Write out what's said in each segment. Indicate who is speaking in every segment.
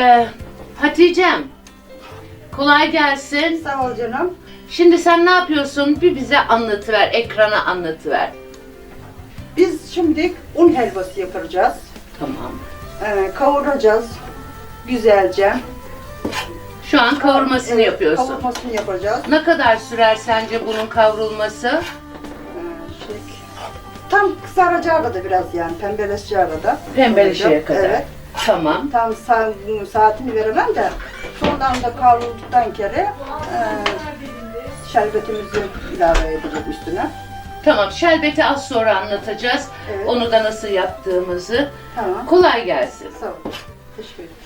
Speaker 1: Ee, Hatice'm kolay gelsin.
Speaker 2: Sağ ol canım.
Speaker 1: Şimdi sen ne yapıyorsun? Bir bize anlatıver, ekrana anlatıver.
Speaker 2: Biz şimdi un helvası yapacağız.
Speaker 1: Tamam.
Speaker 2: Ee, kavuracağız güzelce.
Speaker 1: Şu an kavurmasını
Speaker 2: Evet,
Speaker 1: yapıyorsun.
Speaker 2: Kavurmasını yapacağız.
Speaker 1: Ne kadar sürer sence bunun kavrulması?
Speaker 2: Ee, şey, tam kızaracağı kadar biraz yani pembeleşeceği kadar.
Speaker 1: Pembeleşeye kadar.
Speaker 2: Evet.
Speaker 1: Tamam.
Speaker 2: Tam sa- saatini veremem de sonradan da kavrulduktan kere e, şerbetimizi ilave edeceğiz üstüne.
Speaker 1: Tamam. Şerbeti az sonra anlatacağız.
Speaker 2: Evet.
Speaker 1: Onu da nasıl yaptığımızı.
Speaker 2: Tamam.
Speaker 1: Kolay gelsin.
Speaker 2: Sağ ol. Teşekkür ederim.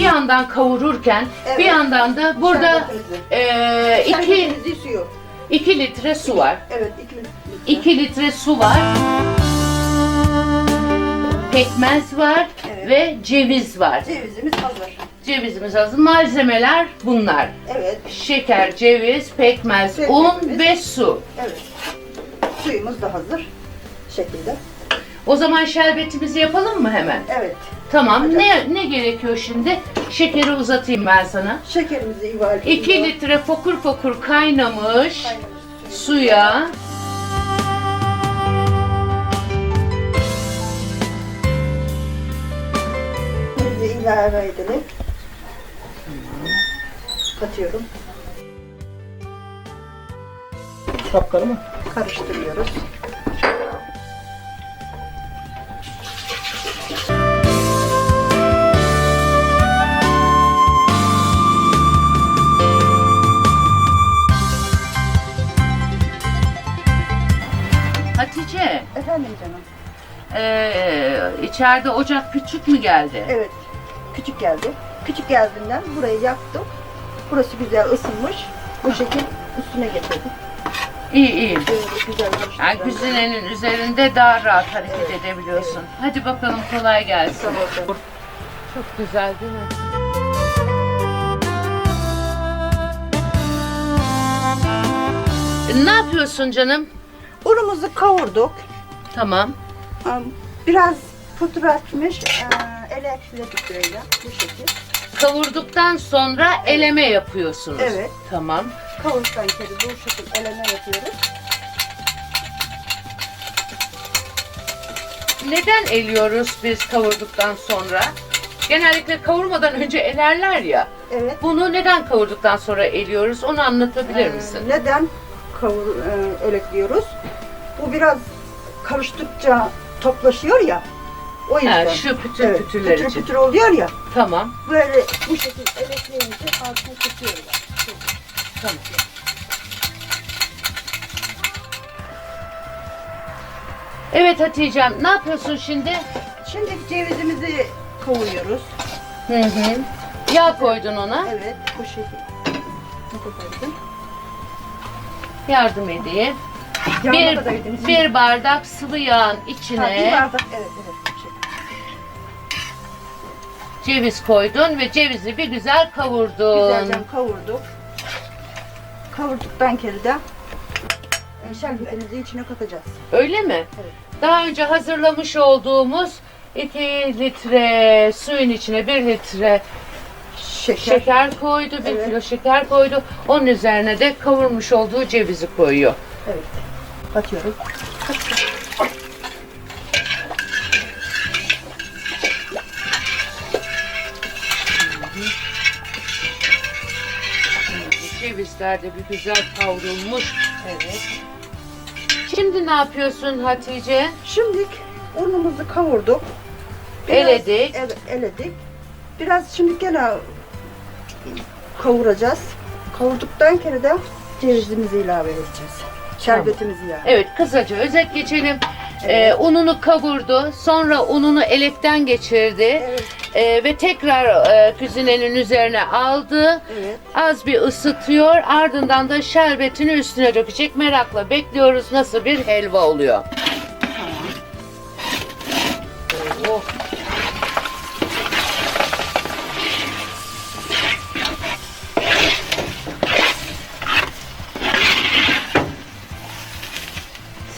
Speaker 1: Bir yandan kavururken
Speaker 2: Evet.
Speaker 1: bir yandan da burada
Speaker 2: Şerbetimizi.
Speaker 1: eee iki,
Speaker 2: suyu.
Speaker 1: iki litre su var.
Speaker 2: Evet, iki litre.
Speaker 1: 2 litre su var. Pekmez var
Speaker 2: Evet.
Speaker 1: ve ceviz var.
Speaker 2: Cevizimiz hazır.
Speaker 1: Cevizimiz hazır. Malzemeler bunlar.
Speaker 2: Evet,
Speaker 1: Şeker, ceviz, pekmez,
Speaker 2: Pekmezimiz.
Speaker 1: un ve su.
Speaker 2: evet. Suyumuz da hazır. şekilde.
Speaker 1: O zaman şerbetimizi yapalım mı hemen?
Speaker 2: Evet.
Speaker 1: Tamam. Ne ne gerekiyor şimdi? Şekeri uzatayım ben sana.
Speaker 2: Şekerimizi ilave
Speaker 1: 2 litre fokur fokur kaynamış
Speaker 2: Kaynamış
Speaker 1: suya
Speaker 2: ilave edelim. Katıyorum.
Speaker 3: Kapkarı mı?
Speaker 2: Karıştırıyoruz.
Speaker 1: İçeride ocak küçük mü geldi?
Speaker 2: Evet. Küçük geldi. Küçük geldiğinden burayı yaktım. Burası güzel ısınmış. Bu şekil üstüne getirdim.
Speaker 1: İyi iyi.
Speaker 2: Böyle güzel.
Speaker 1: Yani kuzinenin üzerinde daha rahat hareket edebiliyorsun. Hadi bakalım kolay gelsin.
Speaker 2: Sağ.
Speaker 1: Çok güzel değil mi? Ne yapıyorsun canım?
Speaker 2: Unumuzu kavurduk.
Speaker 1: Tamam.
Speaker 2: Am, Biraz pudratmış. Ee, ele ekledik böyle. Bu şekil.
Speaker 1: Kavurduktan sonra eleme yapıyorsunuz.
Speaker 2: Evet.
Speaker 1: Tamam.
Speaker 2: Kavurduktan kere bu şekil eleme yapıyoruz.
Speaker 1: Neden eliyoruz biz kavurduktan sonra? Genellikle kavurmadan önce elerler ya.
Speaker 2: Evet.
Speaker 1: Bunu neden kavurduktan sonra eliyoruz? Onu anlatabilir
Speaker 2: Ee,
Speaker 1: misin?
Speaker 2: Neden kavur, e, elekliyoruz? Bu biraz karıştıkça toplaşıyor ya. O yüzden.
Speaker 1: Ha, şu pütür
Speaker 2: Evet,
Speaker 1: pütürler
Speaker 2: pütür
Speaker 1: için.
Speaker 2: pütür oluyor ya.
Speaker 1: Tamam.
Speaker 2: Böyle bu şekilde elekleyince altına tutuyorlar.
Speaker 1: Tamam. Evet Hatice'm ne yapıyorsun şimdi?
Speaker 2: Şimdi cevizimizi kavuruyoruz.
Speaker 1: Hı hı. Yağ koydun ona.
Speaker 2: Evet, bu şekilde. Ne koydum?
Speaker 1: Yardım edeyim.
Speaker 2: Yağına
Speaker 1: Bir,
Speaker 2: da koydum.
Speaker 1: bir bardak sıvı yağın
Speaker 2: Ha, bir
Speaker 1: içine
Speaker 2: bardak, evet, evet.
Speaker 1: Ceviz koydun ve cevizi bir güzel kavurdun.
Speaker 2: Güzelce kavurduk. Kavurduktan kere de e, şerbetimizi içine katacağız.
Speaker 1: Öyle mi?
Speaker 2: Evet.
Speaker 1: Daha önce hazırlamış olduğumuz 2 litre suyun içine 1 litre
Speaker 2: Şeker.
Speaker 1: şeker koydu, 1
Speaker 2: Evet.
Speaker 1: kilo şeker koydu. Onun üzerine de kavurmuş olduğu cevizi koyuyor.
Speaker 2: Evet. Katıyorum.
Speaker 1: De bir güzel kavrulmuş.
Speaker 2: Evet.
Speaker 1: Şimdi ne yapıyorsun Hatice?
Speaker 2: Şimdi unumuzu kavurduk.
Speaker 1: Eledik.
Speaker 2: Evet, eledik. Biraz şimdi gene kavuracağız. Kavurduktan kere de cevizimizi ilave edeceğiz. Şerbetimizi yani.
Speaker 1: Evet kısaca özet geçelim. Evet. Ununu kavurdu. Sonra ununu elekten geçirdi.
Speaker 2: Evet.
Speaker 1: E, ve tekrar e, füzinenin üzerine aldı.
Speaker 2: Evet.
Speaker 1: Az bir ısıtıyor. Ardından da şerbetini üstüne dökecek. Merakla bekliyoruz nasıl bir helva oluyor.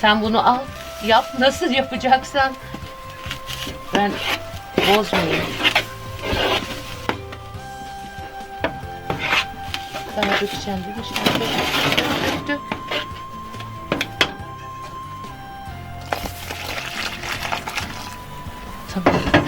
Speaker 1: Sen bunu al yap. Nasıl yapacaksan ben bozmayayım. Daha dökeceğim mi? Şimdi. Tamam.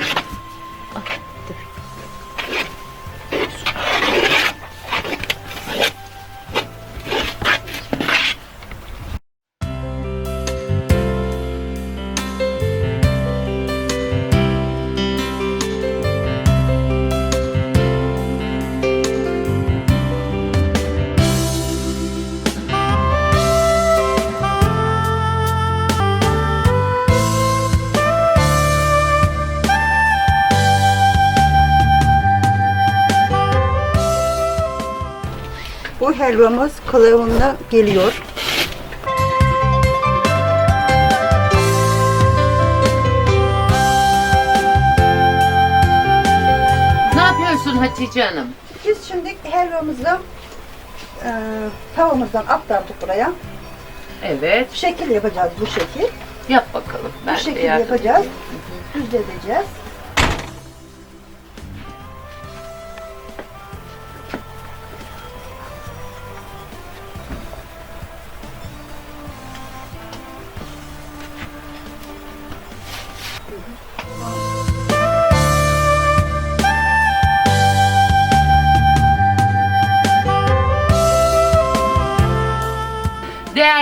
Speaker 2: Bu helvamız kıvamına geliyor.
Speaker 1: Ne yapıyorsun Hatice Hanım?
Speaker 2: Biz şimdi helvamızı e, tavamızdan aktardık buraya.
Speaker 1: Evet,
Speaker 2: Şekil yapacağız bu şekil.
Speaker 1: yap bakalım. Ben
Speaker 2: bu
Speaker 1: de
Speaker 2: şekil
Speaker 1: yardım
Speaker 2: yapacağız.
Speaker 1: edeyim.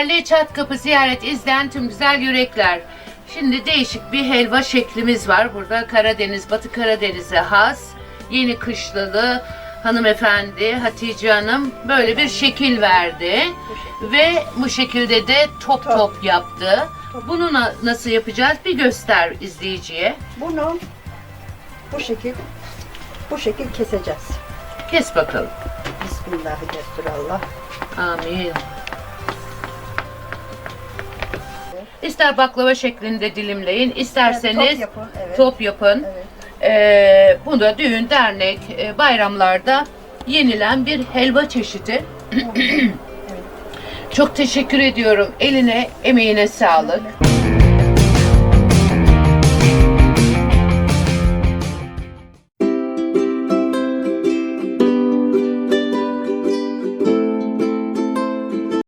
Speaker 1: Değerli Çat Kapı ziyaret izleyen tüm güzel yürekler. Şimdi değişik bir helva şeklimiz var. Burada Karadeniz, Batı Karadeniz'e has, yeni kışlalı hanımefendi Hatice Hanım böyle bir şekil verdi. Ve bu şekilde de top top,
Speaker 2: Top.
Speaker 1: yaptı.
Speaker 2: Top.
Speaker 1: Bunu na- nasıl yapacağız? Bir göster izleyiciye.
Speaker 2: Bunu bu şekil bu şekil keseceğiz.
Speaker 1: Kes bakalım.
Speaker 2: Bismillahirrahmanirrahim.
Speaker 1: Amin. İster baklava şeklinde dilimleyin, isterseniz
Speaker 2: top yapın. Evet.
Speaker 1: top yapın.
Speaker 2: Evet.
Speaker 1: Ee, bu da düğün, dernek, e, bayramlarda yenilen bir helva çeşidi.
Speaker 2: evet.
Speaker 1: Çok teşekkür ediyorum. Eline, emeğine sağlık.